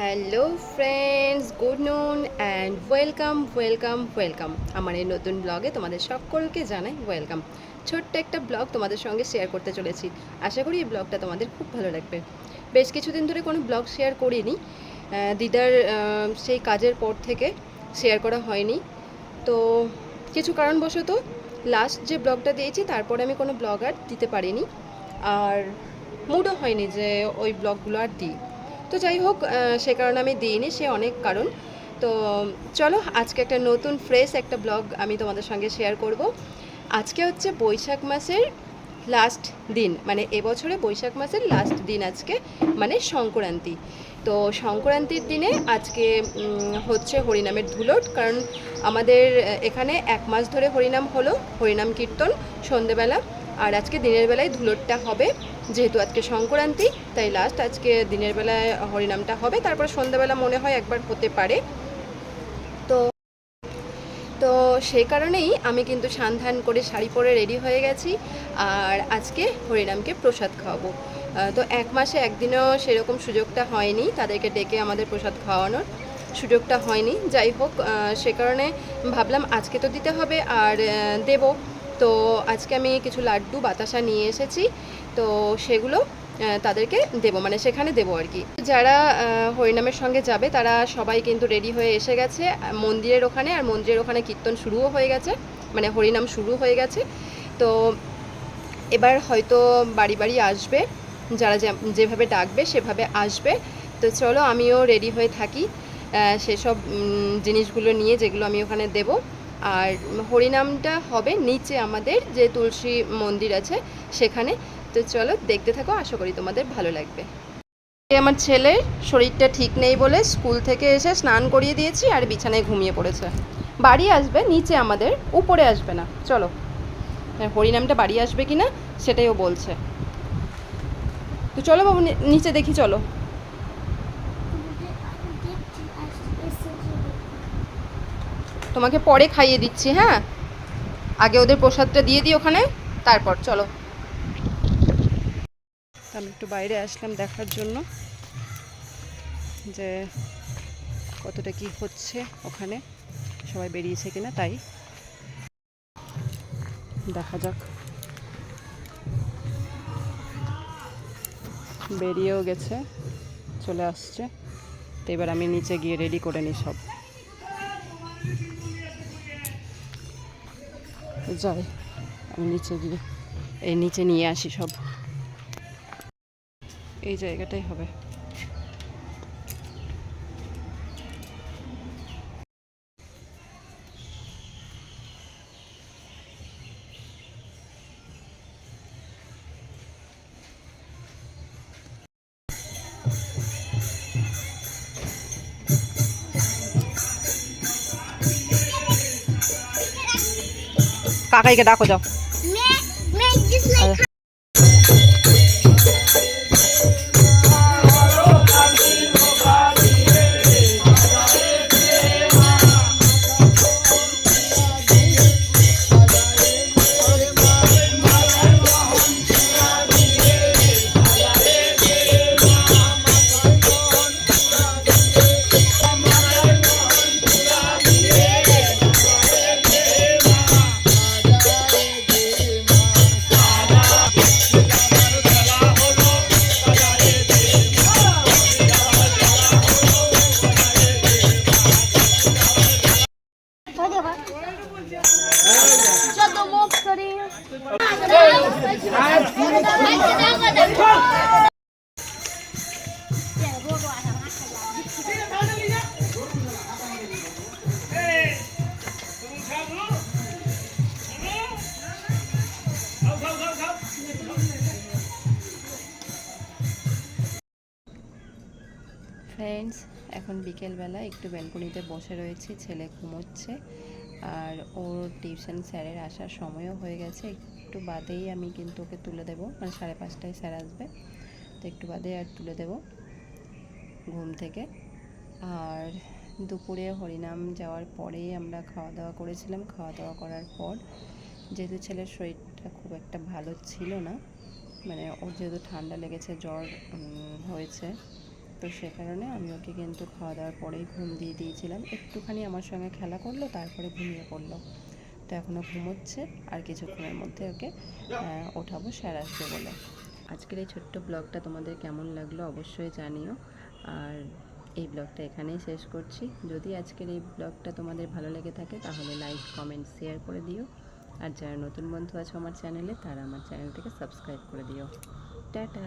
Hello friends good noon and welcome welcome welcome আমার এই নতুন ব্লগে তোমাদের সকলকে জানাই ওয়েলকাম ছোট্ট একটা ব্লগ তোমাদের সঙ্গে শেয়ার করতে চলেছি। আশা করি এই ব্লগটা তোমাদের খুব ভালো লাগবে। বেশ কিছুদিন ধরে কোনো ব্লগ শেয়ার করিনি। দিদার সেই কাজের পর থেকে শেয়ার করা হয়নি। তো কিছু কারণবশত লাস্ট যে ব্লগটা দিয়েছি, তারপরে আমি কোনো ব্লগ আর দিতে পারিনি। আর মুডও হয়নি যে ওই ব্লগগুলো আর দিই। তো যাই হোক সে কারণে আমি দিইনি, সে অনেক কারণ। তো চলো, আজকে একটা নতুন ফ্রেশ একটা ব্লগ আমি তোমাদের সঙ্গে শেয়ার করব। আজকে হচ্ছে বৈশাখ মাসের লাস্ট দিন মানে এবছরে বৈশাখ মাসের লাস্ট দিন আজকে মানে সংক্রান্তি। তো সংক্রান্তির দিনে আজকে হচ্ছে হরিনামের ধুলোট, কারণ আমাদের এখানে এক মাস ধরে হরিনাম হলো, হরিনাম কীর্তন, সন্ধেবেলা। আর আজকে দিনের বেলায় ধুলোটটা হবে, যেহেতু আজকে সংক্রান্তি, তাই লাস্ট আজকে দিনের বেলায় হরিনামটা হবে। তারপর সন্ধ্যাবেলা মনে হয় একবার হতে পারে। তো তো সেই কারণেই আমি কিন্তু সান্ধান করে শাড়ি পরে রেডি হয়ে গেছি আর আজকে হরিনামকে প্রসাদ খাওয়াবো। তো এক মাসে একদিনও সেরকম সুযোগটা হয়নি তাদেরকে ডেকে আমাদের প্রসাদ খাওয়ানোর সুযোগটা হয়নি। যাই হোক সে কারণে ভাবলাম আজকে তো দিতে হবে আর দেবো। তো আজকে আমি কিছু লাড্ডু, বাতাসা নিয়ে এসেছি। তো সেগুলো তাদেরকে দেবো মানে সেখানে দেবো আর কি। যারা হরিনামের সঙ্গে যাবে, তারা সবাই কিন্তু রেডি হয়ে এসে গেছে। মন্দিরের ওখানে, আর মন্দিরের ওখানে কীর্তন শুরুও হয়ে গেছে মানে হরিনাম শুরু হয়ে গেছে। তো এবার হয়তো বাড়ি বাড়ি আসবে, যারা যেভাবে ডাকবে, সেভাবে আসবে। তো চলো, আমিও রেডি হয়ে থাকি। সেসব জিনিসগুলো নিয়ে যেগুলো আমি ওখানে দেব। আর হরিনামটা হবে নিচে আমাদের যে তুলসী মন্দির আছে সেখানে। তো চলো দেখতে থাকো, আশা করি তোমাদের ভালো লাগবে। আমার ছেলের শরীরটা ঠিক নেই বলে স্কুল থেকে এসে স্নান করিয়ে দিয়েছি আর বিছানায় ঘুমিয়ে পড়েছে। বাড়ি আসবে, নিচে আমাদের, উপরে আসবে না। চলো। হরিনামটা বাড়ি আসবে কি না সেটাই ও বলছে। তো চলো বাবু নিচে দেখি, চলো। তোমাকে পরে খাইয়ে দিচ্ছি হ্যাঁ? আগে ওদের প্রসাদটা দিয়ে দিই ওখানে, তারপর চলো। আমি একটু বাইরে আসলাম দেখার জন্য, যে কতটা কি হচ্ছে ওখানে, সবাই বেরিয়েছে কিনা তাই। দেখা যাক। বেরিয়েও গেছে, চলে আসছে। তো এবার আমি নিচে গিয়ে রেডি করে নিই সব। যাই আমি নিচে গিয়ে এই নিচে নিয়ে আসি সব। এই জায়গাটাই হবে। Pakay ka dako daw. Make, make just like friends এখন বিকেলবেলা একটু ব্যালকনিতে বসে রয়েছি ছেলে ঘুমোচ্ছে। আর ওর টিউশন স্যারের আসার সময়ও হয়ে গেছে। একটু বাদেই আমি কিন্তু ওকে তুলে দেবো। মানে সাড়ে পাঁচটায় স্যার আসবে। তো একটু বাদে আর তুলে দেবো ঘুম থেকে। আর দুপুরে হরিনাম যাওয়ার পরেই আমরা খাওয়া দাওয়া করেছিলাম। খাওয়া দাওয়া করার পর যেহেতু ছেলের শরীরটা খুব একটা ভালো ছিল না মানে ওর যেহেতু ঠান্ডা লেগেছে, জ্বর হয়েছে তো সে কারণে আমি ওকে কিন্তু খাওয়া দাওয়ার পরেই ঘুম দিয়ে দিয়েছিলাম। একটুখানি আমার সঙ্গে খেলা করল, তারপরে ঘুমিয়ে পড়ল। তো এখনও ঘুমোচ্ছে, আর কিছুক্ষণের মধ্যে ওকে ওঠাবো স্যার আসবে বলে। আজকের এই ছোট্ট ব্লগটা তোমাদের কেমন লাগল অবশ্যই জানিও। আর এই ব্লগটা এখানেই শেষ করছি। যদি আজকের এই ব্লগটা তোমাদের ভালো লেগে থাকে, তাহলে লাইক, কমেন্ট, শেয়ার করে দিও। আর যারা নতুন বন্ধু আছো আমার চ্যানেলে, তারা আমার চ্যানেলটিকে সাবস্ক্রাইব করে দিও। টাটা!